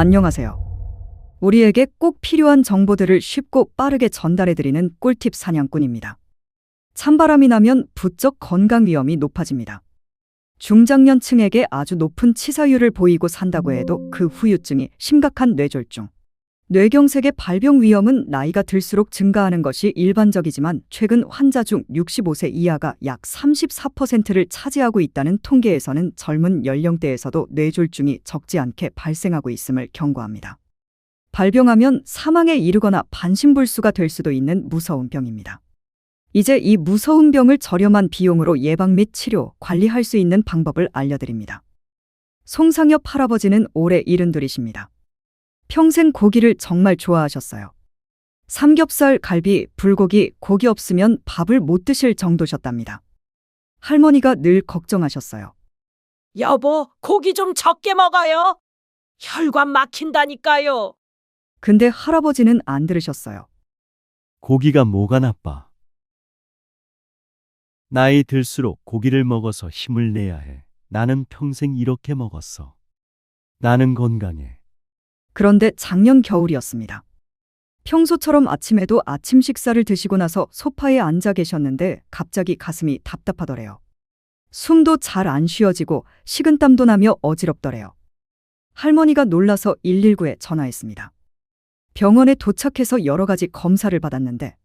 안녕하세요. 우리에게 꼭 필요한 정보들을 쉽고 빠르게 전달해드리는 꿀팁 사냥꾼입니다. 찬바람이 나면 부쩍 건강 위험이 높아집니다. 중장년층에게 아주 높은 치사율을 보이고 산다고 해도 그 후유증이 심각한 뇌졸중. 뇌경색의 발병 위험은 나이가 들수록 증가하는 것이 일반적이지만 최근 환자 중 65세 이하가 약 34%를 차지하고 있다는 통계에서는 젊은 연령대에서도 뇌졸중이 적지 않게 발생하고 있음을 경고합니다. 발병하면 사망에 이르거나 반신불수가 될 수도 있는 무서운 병입니다. 이제 이 무서운 병을 저렴한 비용으로 예방 및 치료, 관리할 수 있는 방법을 알려드립니다. 송상엽 할아버지는 올해 일흔둘이십니다. 평생 고기를 정말 좋아하셨어요. 삼겹살, 갈비, 불고기, 고기 없으면 밥을 못 드실 정도셨답니다. 할머니가 늘 걱정하셨어요. 여보, 고기 좀 적게 먹어요. 혈관 막힌다니까요. 근데 할아버지는 안 들으셨어요. 고기가 뭐가 나빠? 나이 들수록 고기를 먹어서 힘을 내야 해. 나는 평생 이렇게 먹었어. 나는 건강해. 그런데 작년 겨울이었습니다. 평소처럼 아침에도 아침 식사를 드시고 나서 소파에 앉아 계셨는데 갑자기 가슴이 답답하더래요. 숨도 잘 안 쉬어지고 식은땀도 나며 어지럽더래요. 할머니가 놀라서 119에 전화했습니다. 병원에 도착해서 여러 가지 검사를 받았는데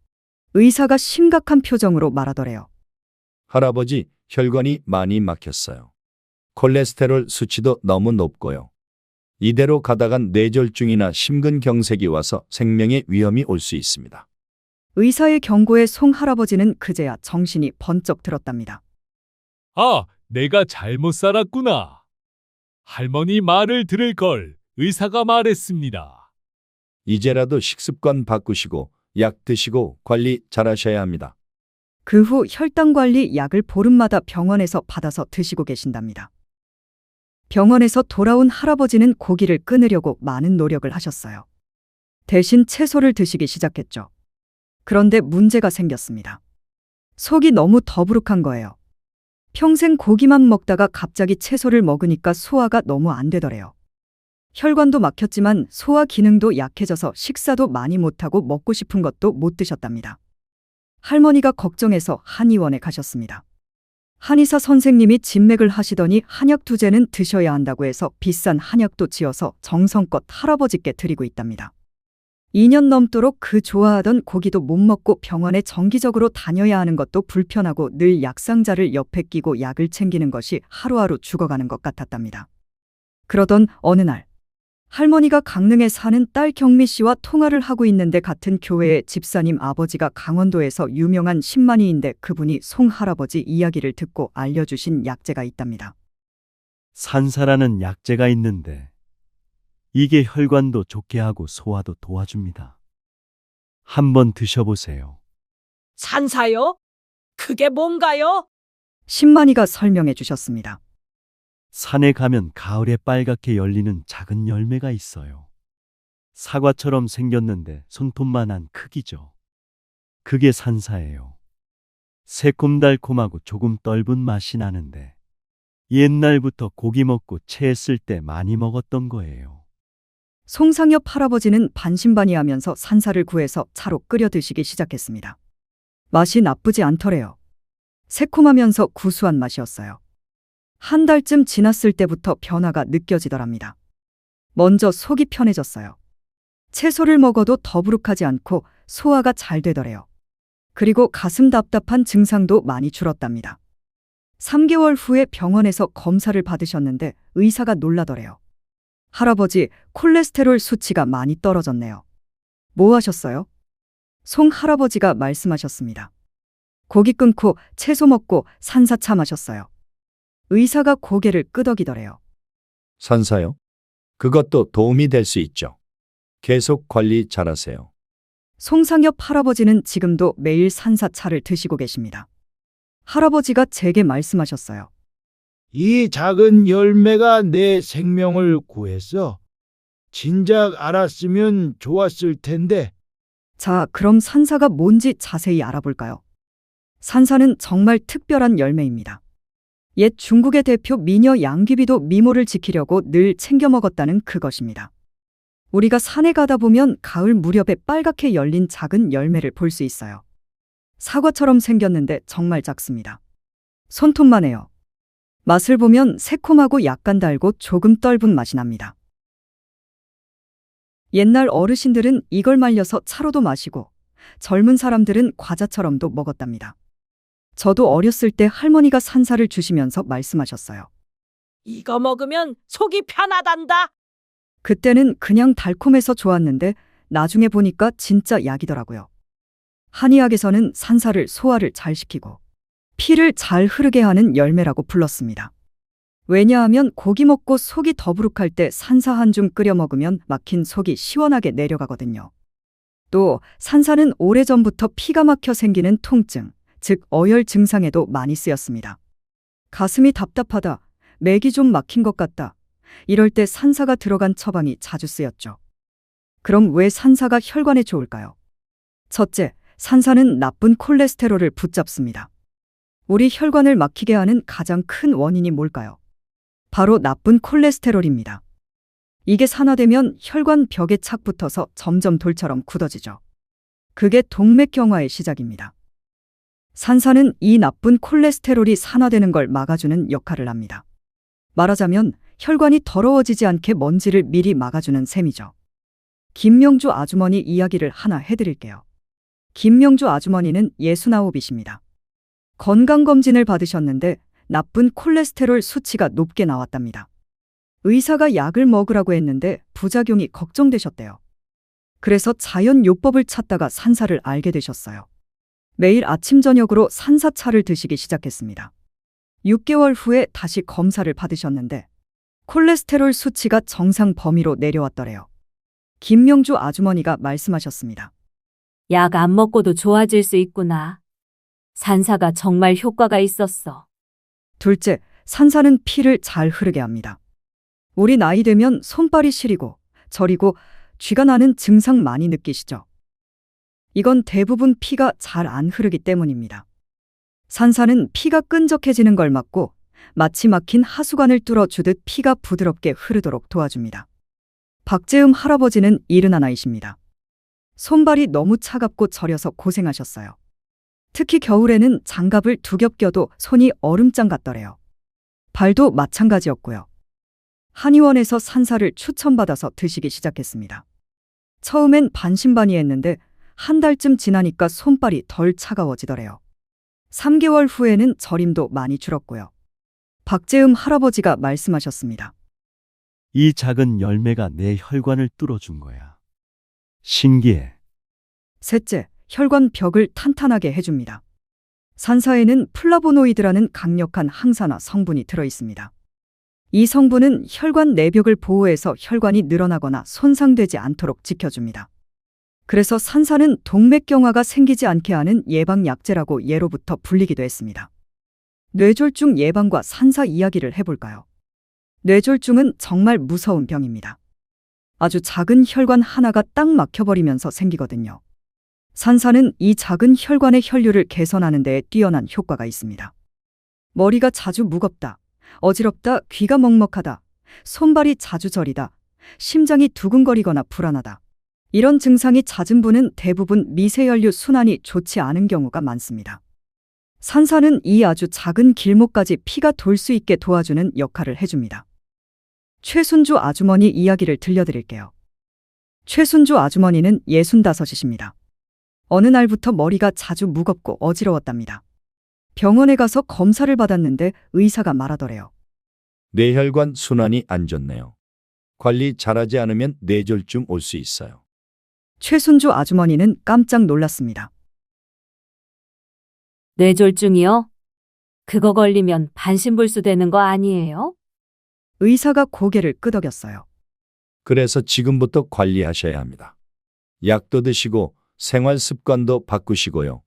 의사가 심각한 표정으로 말하더래요. 할아버지, 혈관이 많이 막혔어요. 콜레스테롤 수치도 너무 높고요. 이대로 가다간 뇌졸중이나 심근경색이 와서 생명의 위험이 올 수 있습니다. 의사의 경고에 송 할아버지는 그제야 정신이 번쩍 들었답니다. 아, 내가 잘못 살았구나. 할머니 말을 들을 걸 의사가 말했습니다. 이제라도 식습관 바꾸시고 약 드시고 관리 잘하셔야 합니다. 그 후 혈당 관리 약을 보름마다 병원에서 받아서 드시고 계신답니다. 병원에서 돌아온 할아버지는 고기를 끊으려고 많은 노력을 하셨어요. 대신 채소를 드시기 시작했죠. 그런데 문제가 생겼습니다. 속이 너무 더부룩한 거예요. 평생 고기만 먹다가 갑자기 채소를 먹으니까 소화가 너무 안 되더래요. 혈관도 막혔지만 소화 기능도 약해져서 식사도 많이 못하고 먹고 싶은 것도 못 드셨답니다. 할머니가 걱정해서 한의원에 가셨습니다. 한의사 선생님이 진맥을 하시더니 한약 두제는 드셔야 한다고 해서 비싼 한약도 지어서 정성껏 할아버지께 드리고 있답니다. 2년 넘도록 그 좋아하던 고기도 못 먹고 병원에 정기적으로 다녀야 하는 것도 불편하고 늘 약상자를 옆에 끼고 약을 챙기는 것이 하루하루 죽어가는 것 같았답니다. 그러던 어느 날 할머니가 강릉에 사는 딸 경미 씨와 통화를 하고 있는데 같은 교회의 집사님 아버지가 강원도에서 유명한 신만이인데 그분이 송 할아버지 이야기를 듣고 알려주신 약재가 있답니다. 산사라는 약재가 있는데 이게 혈관도 좋게 하고 소화도 도와줍니다. 한번 드셔보세요. 산사요? 그게 뭔가요? 신만이가 설명해 주셨습니다. 산에 가면 가을에 빨갛게 열리는 작은 열매가 있어요. 사과처럼 생겼는데 손톱만한 크기죠. 그게 산사예요. 새콤달콤하고 조금 떫은 맛이 나는데 옛날부터 고기 먹고 체했을 때 많이 먹었던 거예요. 송상엽 할아버지는 반신반의하면서 산사를 구해서 차로 끓여 드시기 시작했습니다. 맛이 나쁘지 않더래요. 새콤하면서 구수한 맛이었어요. 한 달쯤 지났을 때부터 변화가 느껴지더랍니다. 먼저 속이 편해졌어요. 채소를 먹어도 더부룩하지 않고 소화가 잘 되더래요. 그리고 가슴 답답한 증상도 많이 줄었답니다. 3개월 후에 병원에서 검사를 받으셨는데 의사가 놀라더래요. 할아버지, 콜레스테롤 수치가 많이 떨어졌네요. 뭐 하셨어요? 송 할아버지가 말씀하셨습니다. 고기 끊고 채소 먹고 산사차 마셨어요. 의사가 고개를 끄덕이더래요. 산사요? 그것도 도움이 될 수 있죠. 계속 관리 잘하세요. 송상엽 할아버지는 지금도 매일 산사차를 드시고 계십니다. 할아버지가 제게 말씀하셨어요. 이 작은 열매가 내 생명을 구했어. 진작 알았으면 좋았을 텐데. 자, 그럼 산사가 뭔지 자세히 알아볼까요? 산사는 정말 특별한 열매입니다. 옛 중국의 대표 미녀 양귀비도 미모를 지키려고 늘 챙겨 먹었다는 그것입니다. 우리가 산에 가다 보면 가을 무렵에 빨갛게 열린 작은 열매를 볼 수 있어요. 사과처럼 생겼는데 정말 작습니다. 손톱만 해요. 맛을 보면 새콤하고 약간 달고 조금 떫은 맛이 납니다. 옛날 어르신들은 이걸 말려서 차로도 마시고 젊은 사람들은 과자처럼도 먹었답니다. 저도 어렸을 때 할머니가 산사를 주시면서 말씀하셨어요. 이거 먹으면 속이 편하단다. 그때는 그냥 달콤해서 좋았는데 나중에 보니까 진짜 약이더라고요. 한의학에서는 산사를 소화를 잘 시키고 피를 잘 흐르게 하는 열매라고 불렀습니다. 왜냐하면 고기 먹고 속이 더부룩할 때 산사 한 줌 끓여 먹으면 막힌 속이 시원하게 내려가거든요. 또 산사는 오래전부터 피가 막혀 생기는 통증, 즉 어열 증상에도 많이 쓰였습니다. 가슴이 답답하다, 맥이 좀 막힌 것 같다. 이럴 때 산사가 들어간 처방이 자주 쓰였죠. 그럼 왜 산사가 혈관에 좋을까요? 첫째, 산사는 나쁜 콜레스테롤을 붙잡습니다. 우리 혈관을 막히게 하는 가장 큰 원인이 뭘까요? 바로 나쁜 콜레스테롤입니다. 이게 산화되면 혈관 벽에 착 붙어서 점점 돌처럼 굳어지죠. 그게 동맥경화의 시작입니다. 산사는 이 나쁜 콜레스테롤이 산화되는 걸 막아주는 역할을 합니다. 말하자면 혈관이 더러워지지 않게 먼지를 미리 막아주는 셈이죠. 김명주 아주머니 이야기를 하나 해드릴게요. 김명주 아주머니는 69이십니다. 건강검진을 받으셨는데 나쁜 콜레스테롤 수치가 높게 나왔답니다. 의사가 약을 먹으라고 했는데 부작용이 걱정되셨대요. 그래서 자연요법을 찾다가 산사를 알게 되셨어요. 매일 아침 저녁으로 산사차를 드시기 시작했습니다. 6개월 후에 다시 검사를 받으셨는데 콜레스테롤 수치가 정상 범위로 내려왔더래요. 김명주 아주머니가 말씀하셨습니다. 약 안 먹고도 좋아질 수 있구나. 산사가 정말 효과가 있었어. 둘째, 산사는 피를 잘 흐르게 합니다. 우리 나이 되면 손발이 시리고 저리고 쥐가 나는 증상 많이 느끼시죠? 이건 대부분 피가 잘 안 흐르기 때문입니다. 산사는 피가 끈적해지는 걸 막고 마치 막힌 하수관을 뚫어주듯 피가 부드럽게 흐르도록 도와줍니다. 박재음 할아버지는 71이십니다. 손발이 너무 차갑고 저려서 고생하셨어요. 특히 겨울에는 장갑을 두 겹 껴도 손이 얼음장 같더래요. 발도 마찬가지였고요. 한의원에서 산사를 추천받아서 드시기 시작했습니다. 처음엔 반신반의했는데 한 달쯤 지나니까 손발이 덜 차가워지더래요. 3개월 후에는 저림도 많이 줄었고요. 박재음 할아버지가 말씀하셨습니다. 이 작은 열매가 내 혈관을 뚫어준 거야. 신기해. 셋째, 혈관 벽을 탄탄하게 해줍니다. 산사에는 플라보노이드라는 강력한 항산화 성분이 들어 있습니다. 이 성분은 혈관 내벽을 보호해서 혈관이 늘어나거나 손상되지 않도록 지켜줍니다. 그래서 산사는 동맥경화가 생기지 않게 하는 예방약제라고 예로부터 불리기도 했습니다. 뇌졸중 예방과 산사 이야기를 해볼까요? 뇌졸중은 정말 무서운 병입니다. 아주 작은 혈관 하나가 딱 막혀버리면서 생기거든요. 산사는 이 작은 혈관의 혈류를 개선하는 데 뛰어난 효과가 있습니다. 머리가 자주 무겁다, 어지럽다, 귀가 먹먹하다, 손발이 자주 저리다, 심장이 두근거리거나 불안하다. 이런 증상이 잦은 분은 대부분 미세혈류 순환이 좋지 않은 경우가 많습니다. 산사는 이 아주 작은 길목까지 피가 돌 수 있게 도와주는 역할을 해줍니다. 최순주 아주머니 이야기를 들려드릴게요. 최순주 아주머니는 65이십니다. 어느 날부터 머리가 자주 무겁고 어지러웠답니다. 병원에 가서 검사를 받았는데 의사가 말하더래요. 뇌혈관 순환이 안 좋네요. 관리 잘하지 않으면 뇌졸중 올 수 있어요. 최순주 아주머니는 깜짝 놀랐습니다. 뇌졸중이요? 그거 걸리면 반신불수 되는 거 아니에요? 의사가 고개를 끄덕였어요. 그래서 지금부터 관리하셔야 합니다. 약도 드시고 생활 습관도 바꾸시고요.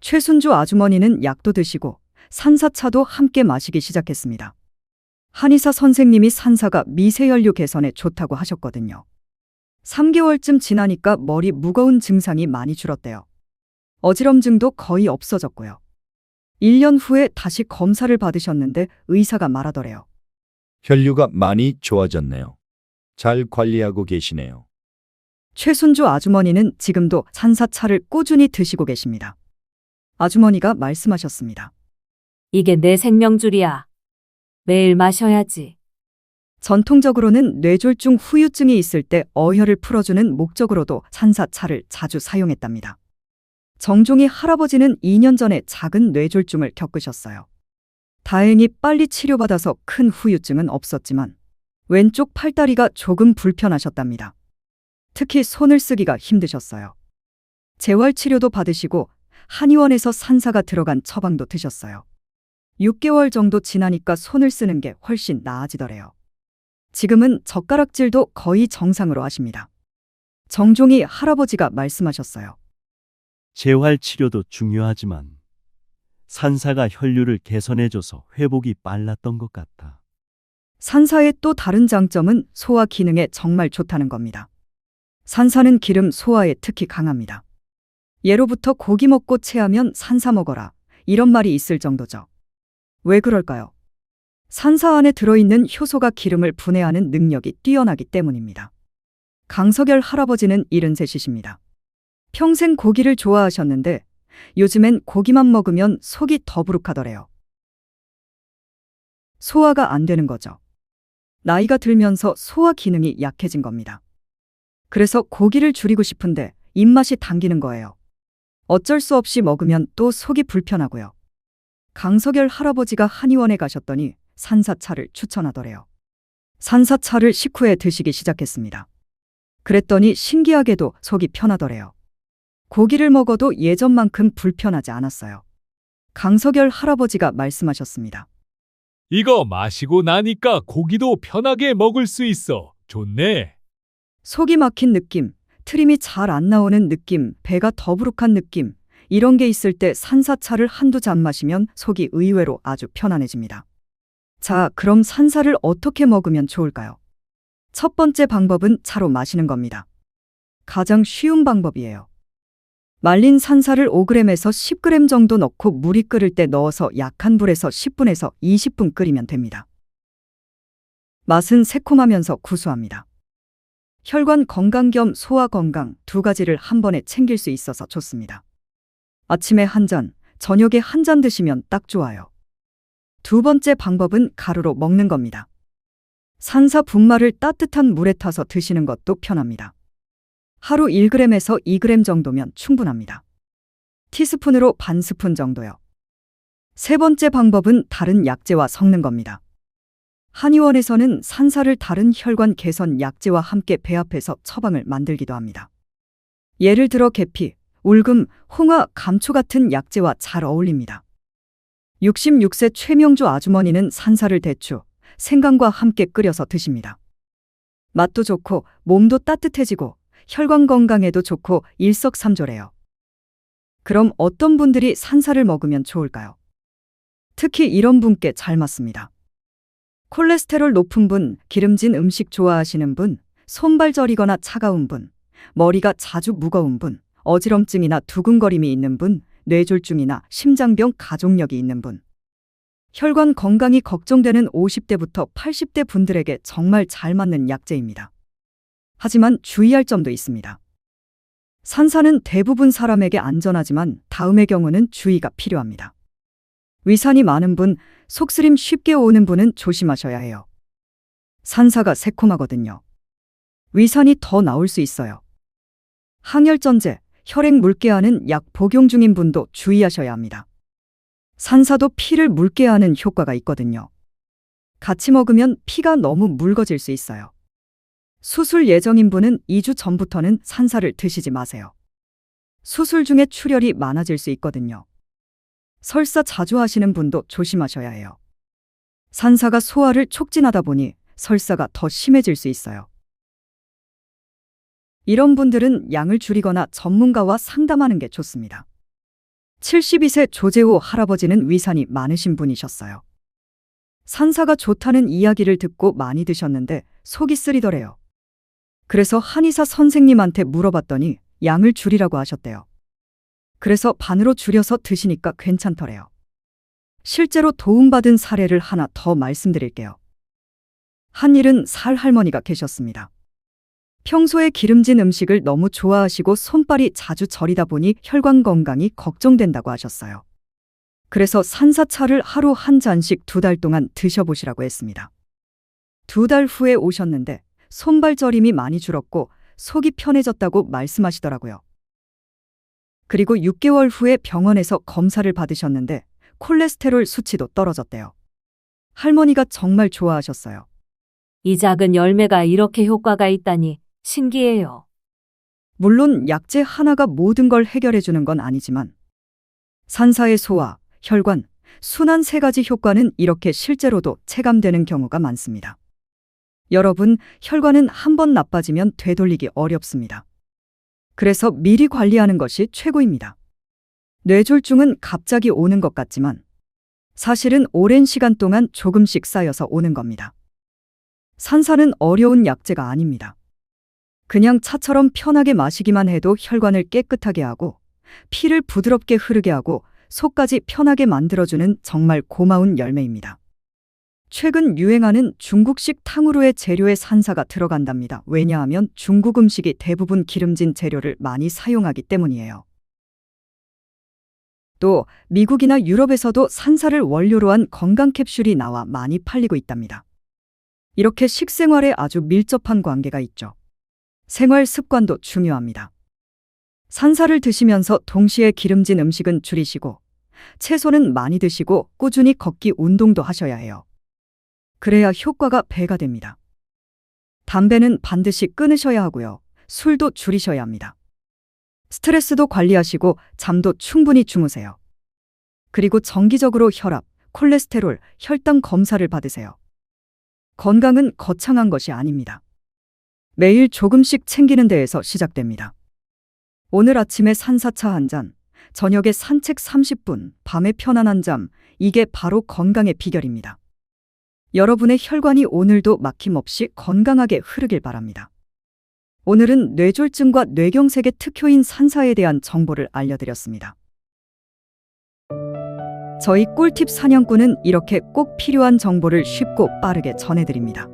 최순주 아주머니는 약도 드시고 산사차도 함께 마시기 시작했습니다. 한의사 선생님이 산사가 미세혈류 개선에 좋다고 하셨거든요. 3개월쯤 지나니까 머리 무거운 증상이 많이 줄었대요. 어지럼증도 거의 없어졌고요. 1년 후에 다시 검사를 받으셨는데 의사가 말하더래요. 혈류가 많이 좋아졌네요. 잘 관리하고 계시네요. 최순주 아주머니는 지금도 산사차를 꾸준히 드시고 계십니다. 아주머니가 말씀하셨습니다. 이게 내 생명줄이야. 매일 마셔야지. 전통적으로는 뇌졸중 후유증이 있을 때 어혈을 풀어주는 목적으로도 산사차를 자주 사용했답니다. 정종이 할아버지는 2년 전에 작은 뇌졸중을 겪으셨어요. 다행히 빨리 치료받아서 큰 후유증은 없었지만 왼쪽 팔다리가 조금 불편하셨답니다. 특히 손을 쓰기가 힘드셨어요. 재활 치료도 받으시고 한의원에서 산사가 들어간 처방도 드셨어요. 6개월 정도 지나니까 손을 쓰는 게 훨씬 나아지더래요. 지금은 젓가락질도 거의 정상으로 하십니다. 정종이 할아버지가 말씀하셨어요. 재활 치료도 중요하지만 산사가 혈류를 개선해줘서 회복이 빨랐던 것 같아. 산사의 또 다른 장점은 소화 기능에 정말 좋다는 겁니다. 산사는 기름 소화에 특히 강합니다. 예로부터 고기 먹고 체하면 산사 먹어라. 이런 말이 있을 정도죠. 왜 그럴까요? 산사 안에 들어있는 효소가 기름을 분해하는 능력이 뛰어나기 때문입니다. 강석열 할아버지는 73이십니다. 평생 고기를 좋아하셨는데 요즘엔 고기만 먹으면 속이 더부룩하더래요. 소화가 안 되는 거죠. 나이가 들면서 소화 기능이 약해진 겁니다. 그래서 고기를 줄이고 싶은데 입맛이 당기는 거예요. 어쩔 수 없이 먹으면 또 속이 불편하고요. 강석열 할아버지가 한의원에 가셨더니 산사차를 추천하더래요. 산사차를 식후에 드시기 시작했습니다. 그랬더니 신기하게도 속이 편하더래요. 고기를 먹어도 예전만큼 불편하지 않았어요. 강석열 할아버지가 말씀하셨습니다. 이거 마시고 나니까 고기도 편하게 먹을 수 있어. 좋네. 속이 막힌 느낌, 트림이 잘 안 나오는 느낌, 배가 더부룩한 느낌, 이런 게 있을 때 산사차를 한두 잔 마시면 속이 의외로 아주 편안해집니다. 자, 그럼 산사를 어떻게 먹으면 좋을까요? 첫 번째 방법은 차로 마시는 겁니다. 가장 쉬운 방법이에요. 말린 산사를 5g에서 10g 정도 넣고 물이 끓을 때 넣어서 약한 불에서 10분에서 20분 끓이면 됩니다. 맛은 새콤하면서 구수합니다. 혈관 건강 겸 소화 건강 두 가지를 한 번에 챙길 수 있어서 좋습니다. 아침에 한 잔, 저녁에 한 잔 드시면 딱 좋아요. 두 번째 방법은 가루로 먹는 겁니다. 산사 분말을 따뜻한 물에 타서 드시는 것도 편합니다. 하루 1g에서 2g 정도면 충분합니다. 티스푼으로 반 스푼 정도요. 세 번째 방법은 다른 약재와 섞는 겁니다. 한의원에서는 산사를 다른 혈관 개선 약재와 함께 배합해서 처방을 만들기도 합니다. 예를 들어 계피, 울금, 홍화, 감초 같은 약재와 잘 어울립니다. 66세 최명주 아주머니는 산사를 대추, 생강과 함께 끓여서 드십니다. 맛도 좋고 몸도 따뜻해지고 혈관 건강에도 좋고 일석삼조래요. 그럼 어떤 분들이 산사를 먹으면 좋을까요? 특히 이런 분께 잘 맞습니다. 콜레스테롤 높은 분, 기름진 음식 좋아하시는 분, 손발 저리거나 차가운 분, 머리가 자주 무거운 분, 어지럼증이나 두근거림이 있는 분, 뇌졸중이나 심장병 가족력이 있는 분. 혈관 건강이 걱정되는 50대부터 80대 분들에게 정말 잘 맞는 약재입니다. 하지만 주의할 점도 있습니다. 산사는 대부분 사람에게 안전하지만 다음의 경우는 주의가 필요합니다. 위산이 많은 분, 속쓰림 쉽게 오는 분은 조심하셔야 해요. 산사가 새콤하거든요. 위산이 더 나올 수 있어요. 항혈전제, 혈액 묽게 하는 약 복용 중인 분도 주의하셔야 합니다. 산사도 피를 묽게 하는 효과가 있거든요. 같이 먹으면 피가 너무 묽어질 수 있어요. 수술 예정인 분은 2주 전부터는 산사를 드시지 마세요. 수술 중에 출혈이 많아질 수 있거든요. 설사 자주 하시는 분도 조심하셔야 해요. 산사가 소화를 촉진하다 보니 설사가 더 심해질 수 있어요. 이런 분들은 양을 줄이거나 전문가와 상담하는 게 좋습니다. 72세 조재호 할아버지는 위산이 많으신 분이셨어요. 산사가 좋다는 이야기를 듣고 많이 드셨는데 속이 쓰리더래요. 그래서 한의사 선생님한테 물어봤더니 양을 줄이라고 하셨대요. 그래서 반으로 줄여서 드시니까 괜찮더래요. 실제로 도움받은 사례를 하나 더 말씀드릴게요. 한 일은 살 할머니가 계셨습니다. 평소에 기름진 음식을 너무 좋아하시고 손발이 자주 저리다 보니 혈관 건강이 걱정된다고 하셨어요. 그래서 산사차를 하루 한 잔씩 두 달 동안 드셔보시라고 했습니다. 두 달 후에 오셨는데 손발 저림이 많이 줄었고 속이 편해졌다고 말씀하시더라고요. 그리고 6개월 후에 병원에서 검사를 받으셨는데 콜레스테롤 수치도 떨어졌대요. 할머니가 정말 좋아하셨어요. 이 작은 열매가 이렇게 효과가 있다니 신기해요. 물론 약재 하나가 모든 걸 해결해 주는 건 아니지만 산사의 소화, 혈관, 순환 세 가지 효과는 이렇게 실제로도 체감되는 경우가 많습니다. 여러분, 혈관은 한 번 나빠지면 되돌리기 어렵습니다. 그래서 미리 관리하는 것이 최고입니다. 뇌졸중은 갑자기 오는 것 같지만 사실은 오랜 시간 동안 조금씩 쌓여서 오는 겁니다. 산사는 어려운 약재가 아닙니다. 그냥 차처럼 편하게 마시기만 해도 혈관을 깨끗하게 하고 피를 부드럽게 흐르게 하고 속까지 편하게 만들어주는 정말 고마운 열매입니다. 최근 유행하는 중국식 탕후루의 재료에 산사가 들어간답니다. 왜냐하면 중국 음식이 대부분 기름진 재료를 많이 사용하기 때문이에요. 또 미국이나 유럽에서도 산사를 원료로 한 건강 캡슐이 나와 많이 팔리고 있답니다. 이렇게 식생활에 아주 밀접한 관계가 있죠. 생활 습관도 중요합니다. 산사를 드시면서 동시에 기름진 음식은 줄이시고 채소는 많이 드시고 꾸준히 걷기 운동도 하셔야 해요. 그래야 효과가 배가 됩니다. 담배는 반드시 끊으셔야 하고요. 술도 줄이셔야 합니다. 스트레스도 관리하시고 잠도 충분히 주무세요. 그리고 정기적으로 혈압, 콜레스테롤, 혈당 검사를 받으세요. 건강은 거창한 것이 아닙니다. 매일 조금씩 챙기는 데에서 시작됩니다. 오늘 아침에 산사차 한 잔, 저녁에 산책 30분, 밤에 편안한 잠, 이게 바로 건강의 비결입니다. 여러분의 혈관이 오늘도 막힘없이 건강하게 흐르길 바랍니다. 오늘은 뇌졸중과 뇌경색의 특효인 산사에 대한 정보를 알려드렸습니다. 저희 꿀팁 사냥꾼은 이렇게 꼭 필요한 정보를 쉽고 빠르게 전해드립니다.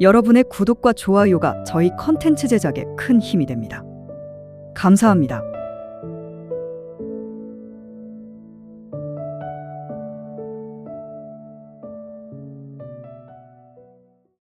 여러분의 구독과 좋아요가 저희 컨텐츠 제작에 큰 힘이 됩니다. 감사합니다.